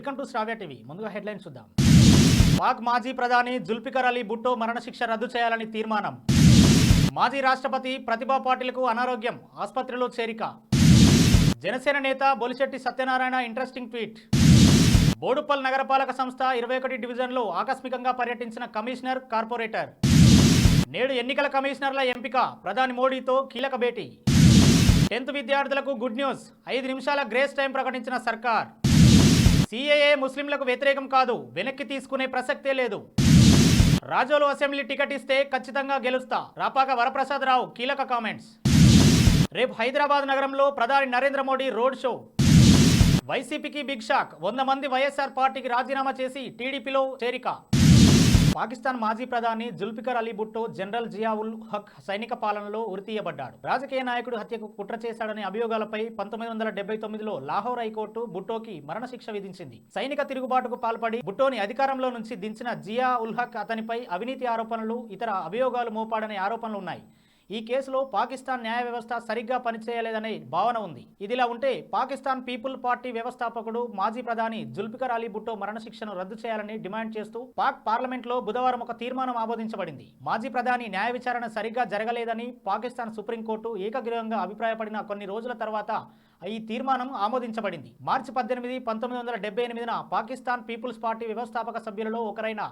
Welcome to Shravya TV. ముందుగా headlines చూద్దాం. పాక్ మాజీ ప్రధాని జుల్ఫికర్ అలీ భుట్టో మరణశిక్ష రద్దు చేయాలని తీర్మానం. మాజీ రాష్ట్రపతి ప్రతిభా పాటిల్కు అనారోగ్యం ఆసుపత్రిలో చేరిక. జనసేన నేత బొలిశెట్టి సత్యనారాయణ ఇంట్రెస్టింగ్ ట్వీట్. బోడుపల్ నగరపాలక సంస్థ ఇరవై ఒకటి డివిజన్లో ఆకస్మికంగా పర్యటించిన కమిషనర్ కార్పొరేటర్. నేడు ఎన్నికల కమిషనర్ల ఎంపిక ప్రధాని మోడీతో కీలక భేటీ. టెన్త్ విద్యార్థులకు గుడ్ న్యూస్. ఐదు నిమిషాల గ్రేస్ టైం ప్రకటించిన సర్కార్. సిఏఏ ముస్లింలకు వ్యతిరేకం కాదు వెనక్కి తీసుకునే ప్రసక్తే లేదు. రాజోలు అసెంబ్లీ టికెట్ ఇస్తే ఖచ్చితంగా గెలుస్తా. రాపాక వరప్రసాద్ రావు కీలక కామెంట్స్. రేపు హైదరాబాద్ నగరంలో ప్రధాని నరేంద్ర మోడీ రోడ్ షో. వైసీపీకి బిగ్ షాక్. వంద మంది వైఎస్ఆర్ పార్టీకి రాజీనామా చేసి టీడీపీలో చేరిక. పాకిస్తాన్ మాజీ ప్రధాని జుల్ఫికర్ అలీ భుట్టో జనరల్ జియావుల్ హక్ సైనిక పాలనలో ఉరితీయబడ్డాడు రాజకీయ నాయకుడు హత్యకు కుట్ర చేశాడనే అభియోగాలపై పంతొమ్మిది వందల డెబ్బై తొమ్మిదిలో లాహోర్ హైకోర్టు భుట్టోకి మరణశిక్ష విధించింది. సైనిక తిరుగుబాటుకు పాల్పడి భుట్టోని అధికారంలో నుంచి దించిన జియా ఉల్ హక్ అతనిపై అవినీతి ఆరోపణలు ఇతర అభియోగాలు మోపాడనే ఆరోపణలు ఉన్నాయి. ఈ కేసులో పాకిస్తాన్ న్యాయ వ్యవస్థ సరిగ్గా పనిచేయలేదనే భావన ఉంది. ఇదిలా ఉంటే పాకిస్తాన్ పీపుల్ పార్టీ వ్యవస్థాపకుడు మాజీ ప్రధాని జుల్ఫికర్ అలీ భుట్టో మరణశిక్షను రద్దు చేయాలని డిమాండ్ చేస్తూ పాక్ పార్లమెంట్లో బుధవారం ఒక తీర్మానం ఆమోదించబడింది. మాజీ ప్రధాని న్యాయ విచారణ సరిగ్గా జరగలేదని పాకిస్తాన్ సుప్రీంకోర్టు ఏకగ్రీవంగా అభిప్రాయపడిన కొన్ని రోజుల తర్వాత ఈ తీర్మానం ఆమోదించబడింది. మార్చి పద్దెనిమిది పంతొమ్మిది వందల డెబ్బై ఎనిమిదిన పాకిస్తాన్ పీపుల్స్ పార్టీ వ్యవస్థాపక సభ్యులలో ఒకరైన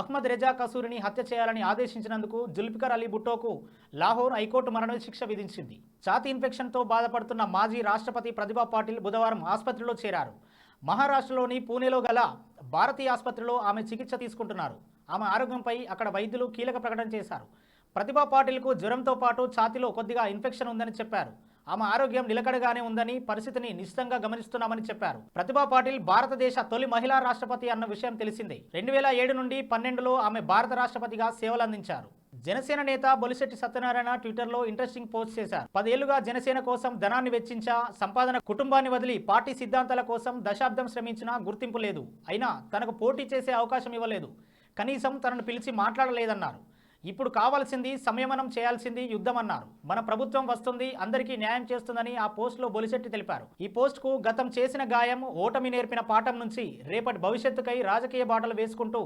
అహ్మద్ రెజా కసూరిని హత్య చేయాలని ఆదేశించినందుకు జుల్ఫికర్ అలీ భుట్టోకు లాహోర్ హైకోర్టు మరణ శిక్ష విధించింది. ఛాతీ ఇన్ఫెక్షన్తో బాధపడుతున్న మాజీ రాష్ట్రపతి ప్రతిభా పాటిల్ బుధవారం ఆసుపత్రిలో చేరారు. మహారాష్ట్రలోని పూణేలో గల భారతీయ ఆసుపత్రిలో ఆమె చికిత్స తీసుకుంటున్నారు. ఆమె ఆరోగ్యంపై అక్కడ వైద్యులు కీలక ప్రకటన చేశారు. ప్రతిభా పాటిల్కు జ్వరంతో పాటు ఛాతీలో కొద్దిగా ఇన్ఫెక్షన్ ఉందని చెప్పారు. ఆమె ఆరోగ్యం నిలకడగానే ఉందని పరిస్థితిని నిశ్చితంగా గమనిస్తున్నామని చెప్పారు. ప్రతిభా పాటిల్ భారతదేశ తొలి మహిళా రాష్ట్రపతి అన్న విషయం తెలిసిందే. రెండు వేల ఏడు నుండి పన్నెండులో ఆమె భారత రాష్ట్రపతిగా సేవలందించారు. జనసేన నేత బొలిశెట్టి సత్యనారాయణ ట్విట్టర్లో ఇంట్రెస్టింగ్ పోస్ట్ చేశారు. పదేళ్ళుగా జనసేన కోసం ధనాన్ని వెచ్చించా సంపాదన కుటుంబాన్ని వదిలి పార్టీ సిద్ధాంతాల కోసం దశాబ్దం శ్రమించినా గుర్తింపు లేదు. అయినా తనకు పోటీ చేసే అవకాశం ఇవ్వలేదు. కనీసం తనను పిలిచి మాట్లాడలేదన్నారు. ఇప్పుడు కావాల్సింది సంయమనం చేయాల్సింది యుద్ధం అన్నారు మన ప్రభుత్వం వస్తుంది అందరికీ న్యాయం చేస్తుందని ఆ పోస్టులో బొలిశెట్టి తెలిపారు. ఈ పోస్టుకు గతం చేసిన గాయం ఓటమి నేర్పిన పాఠం నుంచి రేపటి భవిష్యత్తుకై రాజకీయ బాటలు వేసుకుంటూ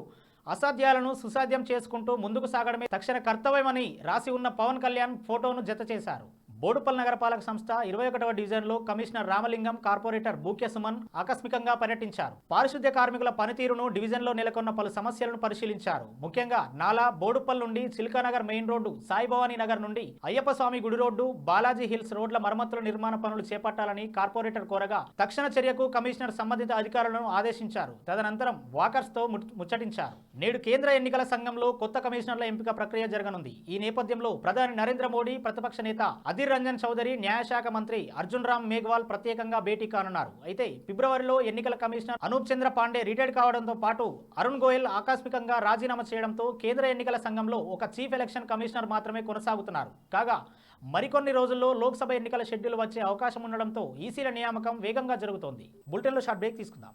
అసాధ్యాలను సుసాధ్యం చేసుకుంటూ ముందుకు సాగడమే తక్షణ కర్తవ్యమని రాసి ఉన్న పవన్ కళ్యాణ్ ఫోటోను జత చేశారు. బోడుపల్ నగరపాలక సంస్థ ఇరవై ఒకటవ డివిజన్లో కమిషనర్ రామలింగం కార్పొరేటర్ బూక్య సుమన్ ఆకస్మికంగా పర్యటించారు. పారిశుద్ధ్య కార్మికుల పనితీరును డివిజన్లో నెలకొన్న పలు సమస్యలను పరిశీలించారు. ముఖ్యంగా నాలా బోడుపల్ నుండి చిల్కానగర్ మెయిన్ రోడ్డు సాయిభవానీ నగర్ నుండి అయ్యప్ప స్వామి గుడి రోడ్డు బాలాజీ హిల్స్ రోడ్ల మరమ్మతుల నిర్మాణ పనులు చేపట్టాలని కార్పొరేటర్ కోరగా తక్షణ చర్యకు కమిషనర్ సంబంధిత అధికారులను ఆదేశించారు. తదనంతరం వాకర్స్తో ముచ్చటించారు. నేడు కేంద్ర ఎన్నికల సంఘంలో కొత్త కమిషనర్ల ఎంపిక ప్రక్రియ జరగనుంది. ఈ నేపథ్యంలో ప్రధాని నరేంద్ర మోడీ ప్రతిపక్ష నేత అధీర్ రంజన్ చౌదరి న్యాయశాఖ మంత్రి అర్జున్ రామ్ మేఘ్వాల్ ప్రత్యేకంగా భేటీ కానున్నారు. అయితే ఫిబ్రవరిలో ఎన్నికల కమిషనర్ అనూప్ చంద్ర పాండే రిటైర్డ్ కావడంతో పాటు అరుణ్ గోయల్ ఆకస్మికంగా రాజీనామా చేయడంతో కేంద్ర ఎన్నికల సంఘంలో ఒక చీఫ్ ఎలక్షన్ కమిషనర్ మాత్రమే కొనసాగుతున్నారు. కాగా మరికొన్ని రోజుల్లో లోక్సభ ఎన్నికల షెడ్యూల్ వచ్చే అవకాశం ఉండడంతో ఈసీల నియామకం వేగంగా జరుగుతోంది. బులెటిన్లో షార్ట్ బ్రేక్ తీసుకుందాం.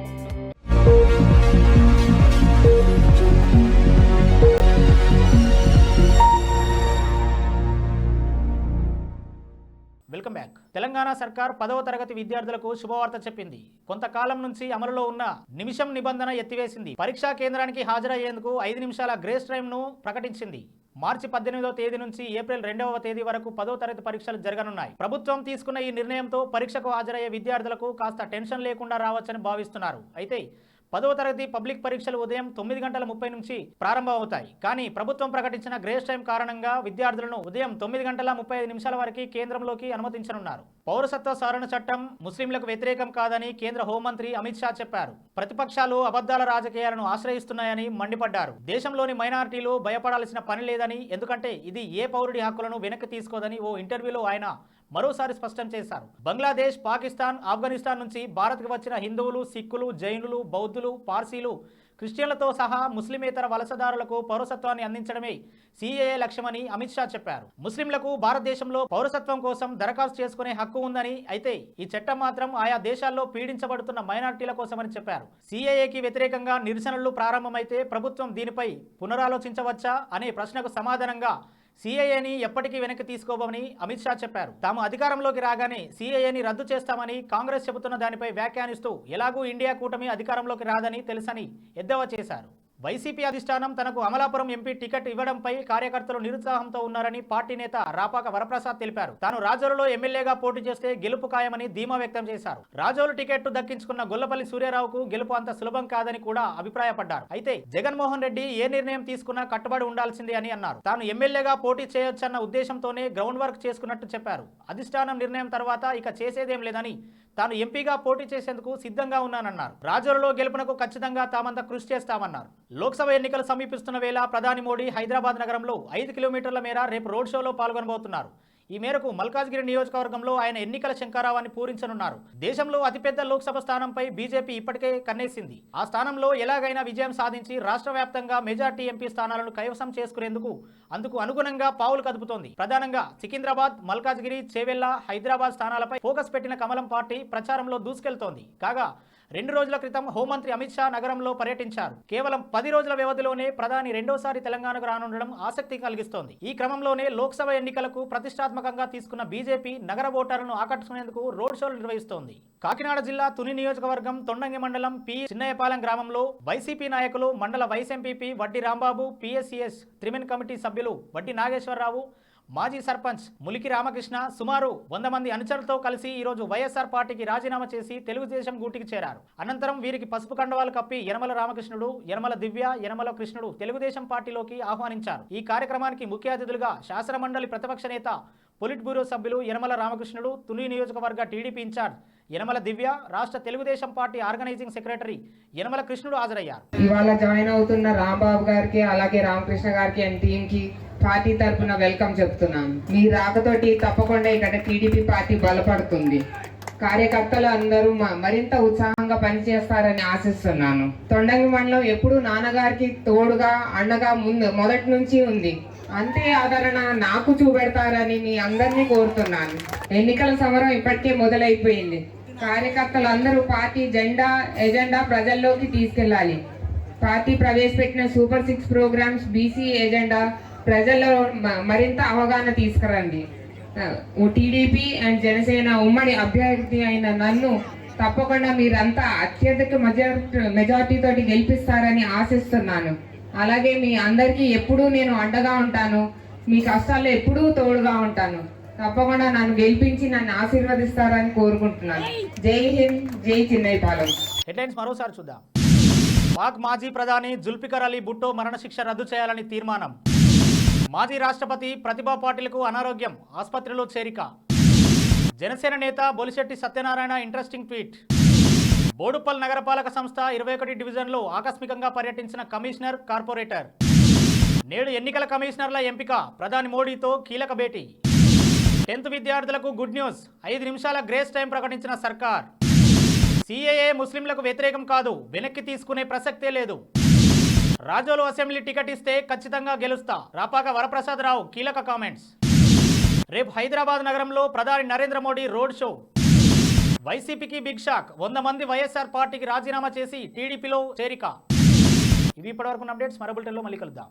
తెలంగాణ సర్కార్ పదవ తరగతి విద్యార్థులకు శుభవార్త చెప్పింది. కొంతకాలం నుంచి అమలులో ఉన్న నిమిషం నిబంధన ఎత్తివేసింది. పరీక్షా కేంద్రానికి హాజరయ్యేందుకు ఐదు నిమిషాల గ్రేస్ టైంను ప్రకటించింది. మార్చి పద్దెనిమిదవ తేదీ నుంచి ఏప్రిల్ రెండవ తేదీ వరకు పదో తరగతి పరీక్షలు జరగనున్నాయి. ప్రభుత్వం తీసుకున్న ఈ నిర్ణయంతో పరీక్షకు హాజరయ్యే విద్యార్థులకు కాస్త టెన్షన్ లేకుండా రావచ్చని భావిస్తున్నారు. అయితే పదవ తరగతి పబ్లిక్ పరీక్షలు ఉదయం తొమ్మిది గంటల ముప్పై నుంచి ప్రారంభమవుతాయి కానీ ప్రభుత్వం ప్రకటించిన గ్రేస్ టైం కారణంగా విద్యార్థులను ఉదయం తొమ్మిది గంటల ముప్పై ఐదు నిమిషాల వరకు కేంద్రంలోకి అనుమతించనున్నారు. పౌరసత్వ సవరణ చట్టం ముస్లింలకు వ్యతిరేకం కాదని కేంద్ర హోంమంత్రి అమిత్ షా చెప్పారు. ప్రతిపక్షాలు అబద్ధాల రాజకీయాలను ఆశ్రయిస్తున్నాయని మండిపడ్డారు. దేశంలోని మైనారిటీలు భయపడాల్సిన పని లేదని ఎందుకంటే ఇది ఏ పౌరుడి హక్కులను వెనక్కి తీసుకోదని ఓ ఇంటర్వ్యూలో ఆయన మరోసారి స్పష్టం చేశారు. బంగ్లాదేశ్ పాకిస్తాన్ ఆఫ్ఘనిస్తాన్ నుంచి భారత్కు వచ్చిన హిందువులు సిక్కులు జైనులు బౌద్ధులు పార్సీలు క్రిస్టియన్లతో సహా ముస్లిమేతర వలసదారులకు పౌరసత్వాన్ని అందించడమే సీఏఏ లక్ష్యమని అమిత్ షా చెప్పారు. ముస్లింలకు భారతదేశంలో పౌరసత్వం కోసం దరఖాస్తు చేసుకునే హక్కు ఉందని అయితే ఈ చట్టం మాత్రం ఆయా దేశాల్లో పీడించబడుతున్న మైనార్టీల కోసమని చెప్పారు. సీఏఏకి వ్యతిరేకంగా నిరసనలు ప్రారంభమైతే ప్రభుత్వం దీనిపై పునరాలోచించవచ్చా అనే ప్రశ్నకు సమాధానంగా సీఏఏని ఎప్పటికీ వెనక్కి తీసుకోబోమని అమిత్ షా చెప్పారు. తాము అధికారంలోకి రాగానే సీఏఏని రద్దు చేస్తామని కాంగ్రెస్ చెబుతున్న దానిపై వ్యాఖ్యానిస్తూ ఎలాగూ ఇండియా కూటమి అధికారంలోకి రాదని తెలుసని ఎద్దేవా చేశారు. వైసీపీ అధిష్టానం తనకు అమలాపురం ఎంపీ టికెట్ ఇవ్వడంపై కార్యకర్తలు నిరుత్సాహంతో ఉన్నారని పార్టీ నేత రాపాక వరప్రసాద్ తెలిపారు. తాను రాజోలులో ఎమ్మెల్యేగా పోటీ చేస్తే గెలుపు ఖాయమని ధీమా వ్యక్తం చేశారు. రాజోలు టికెట్ దక్కించుకున్న గొల్లపల్లి సూర్యారావుకు గెలుపు అంత సులభం కాదని కూడా అభిప్రాయపడ్డారు. అయితే జగన్మోహన్ రెడ్డి ఏ నిర్ణయం తీసుకున్నా కట్టుబడి ఉండాల్సిందే అని అన్నారు. తాను ఎమ్మెల్యేగా పోటీ చేయొచ్చన్న ఉద్దేశంతోనే గ్రౌండ్ వర్క్ చేసుకున్నట్టు చెప్పారు. అధిష్టానం నిర్ణయం తర్వాత ఇక చేసేదేం లేదని తాను ఎంపీగా పోటీ చేసేందుకు సిద్ధంగా ఉన్నానన్నారు. రాజోలులో గెలుపునకు ఖచ్చితంగా తామంతా కృషి చేస్తామన్నారు. లోక్సభ ఎన్నికలు సమీపిస్తున్న వేళ ప్రధాని మోడీ హైదరాబాద్ నగరంలో ఐదు కిలోమీటర్ల మేర రేపు రోడ్ షోలో పాల్గొనబోతున్నారు. ఈ మేరకు మల్కాజ్గిరి నియోజకవర్గంలో ఆయన ఎన్నికల శంకారావాన్ని పూరించనున్నారు. దేశంలో అతిపెద్ద లోక్సభ స్థానంపై బీజేపీ ఇప్పటికే కన్నేసింది. ఆ స్థానంలో ఎలాగైనా విజయం సాధించి రాష్ట్ర వ్యాప్తంగా మెజార్టీ ఎంపీ స్థానాలను కైవసం చేసుకునేందుకు అందుకు అనుగుణంగా పావులు కదుపుతోంది. ప్రధానంగా సికింద్రాబాద్ మల్కాజ్గిరి చేవెళ్ళ హైదరాబాద్ స్థానాలపై ఫోకస్ పెట్టిన కమలం పార్టీ ప్రచారంలో దూసుకెళ్తోంది. కాగా రెండు రోజుల క్రితం హోంమంత్రి అమిత్ షా నగరంలో పర్యటించారు. కేవలం పది రోజుల వ్యవధిలోనే ప్రధాని రెండోసారి తెలంగాణకు రానుండడం ఆసక్తి కలిగిస్తోంది. ఈ క్రమంలోనే లోక్సభ ఎన్నికలకు ప్రతిష్టాత్మకంగా తీసుకున్న బీజేపీ నగర ఓటర్లను ఆకట్టుకునేందుకు రోడ్ షోలు నిర్వహిస్తోంది. కాకినాడ జిల్లా తుని నియోజకవర్గం తొండంగి మండలం పి. చిన్నయపాలెం గ్రామంలో వైసీపీ నాయకులు మండల వైస్ ఎంపీపీ వడ్డీ రాంబాబు పిఎస్సిఎస్ త్రిమెన్ కమిటీ సభ్యులు వడ్డీ నాగేశ్వరరావు మాజీ సర్పంచ్ ములికి రామకృష్ణ సుమారు వంద మంది అనుచరులతో కలిసి ఈరోజు వైఎస్ఆర్ పార్టీకి రాజీనామా చేసి తెలుగుదేశం గూటికి చేరారు. అనంతరం వీరికి పసుపు కండవాలు కప్పి యనమల రామకృష్ణుడు యనమల దివ్య యనమల కృష్ణుడు తెలుగుదేశం పార్టీలోకి ఆహ్వానించారు. ఈ కార్యక్రమానికి ముఖ్య అతిథులుగా శాసనమండలి ప్రతిపక్ష నేత పొలిట్ బ్యూరో సభ్యులు యనమల రామకృష్ణుడు తుని నియోజకవర్గ టీడీపీ ఇన్ఛార్జ్ యనమల దివ్య రాష్ట్ర Telugu Desam party organising secretary Yanamala Krishnudu హాజరయ్యారు. ఇవాళ జాయిన్ అవుతున్న రాంబాబు గారికి అలాగే రామకృష్ణ గారికి అండ్ టీమ్కి పార్టీ తరపున వెల్కమ్ చెప్తున్నాను. మీ రాకతోటి తప్పకుండా ఇక్కడ టీడీపీ పార్టీ బలపడుతుంది. కార్యకర్తలు అందరూ మ- మరింత ఉత్సాహంగా పనిచేస్తారని ఆశిస్తున్నాను. తొండంగి మండలం ఎప్పుడు నాన్నగారికి తోడుగా అండగా ముందు మొదటి నుంచి ఉంది. అంతే ఆదరణ నాకు చూపెడతారని మీ అందరినీ కోరుతున్నాను. ఎన్నికల సమరం ఇప్పటికే మొదలైపోయింది. కార్యకర్తలు అందరూ పార్టీ జెండా ఎజెండా ప్రజల్లోకి తీసుకెళ్ళాలి. పార్టీ ప్రవేశపెట్టిన super six programmes BC agenda ప్రజల్లో మ- మరింత అవగాహన తీసుకురండి. టీడీపీ అండ్ జనసేన ఉమ్మడి అభ్యర్థి అయిన నన్ను తప్పకుండా మీరంతా అత్యధిక మెజారిటీ మెజార్టీ గెలిపిస్తారని ఆశిస్తున్నాను. అలాగే మీ అందరికీ ఎప్పుడూ నేను అండగా ఉంటాను. మీ కష్టాల్లో ఎప్పుడూ తోడుగా ఉంటాను. తప్పకుండా నన్ను గెలిపించి నన్ను ఆశీర్వదిస్తారని కోరుకుంటున్నాను. జై హింద్ జై చిన్నైపాలెం. హెడ్లైన్స్ మరోసారి చూద్దాం. పాక్ మాజీ ప్రధాని జుల్ఫికర్ అలీ భుట్టో మరణశిక్ష రద్దు చేయాలని తీర్మానం. మాజీ రాష్ట్రపతి ప్రతిభా పాటిల్కు అనారోగ్యం ఆసుపత్రిలో చేరిక. జనసేన నేత బొలిశెట్టి సత్యనారాయణ ఇంట్రెస్టింగ్ ట్వీట్. బోడుపల్ నగరపాలక సంస్థ ఇరవై ఒకటి డివిజన్లో ఆకస్మికంగా పర్యటించిన కమిషనర్ కార్పొరేటర్. నేడు ఎన్నికల కమిషనర్ల ఎంపిక ప్రధాని మోడీతో కీలక భేటీ. టెన్త్ విద్యార్థులకు గుడ్ న్యూస్. ఐదు నిమిషాల గ్రేస్ టైం ప్రకటించిన సర్కార్. సిఏఏ ముస్లింలకు వ్యతిరేకం కాదు. వెనక్కి తీసుకునే ప్రసక్తే లేదు. రాజోలు అసెంబ్లీ టికెట్ ఇస్తే ఖచ్చితంగా గెలుస్తా. రాపాక వరప్రసాదరావు కీలక కామెంట్స్. రేపు హైదరాబాద్ నగరంలో ప్రధాని నరేంద్ర మోడీ రోడ్ షో. వైసీపీకి బిగ్ షాక్ వంద మంది వైఎస్ఆర్ పార్టీకి రాజీనామా చేసి టీడీపీలో చేరిక. ఇవి ఇప్పటివరకు అప్డేట్స్. మరో బులెటిన్లో మళ్ళీ కలుద్దాం.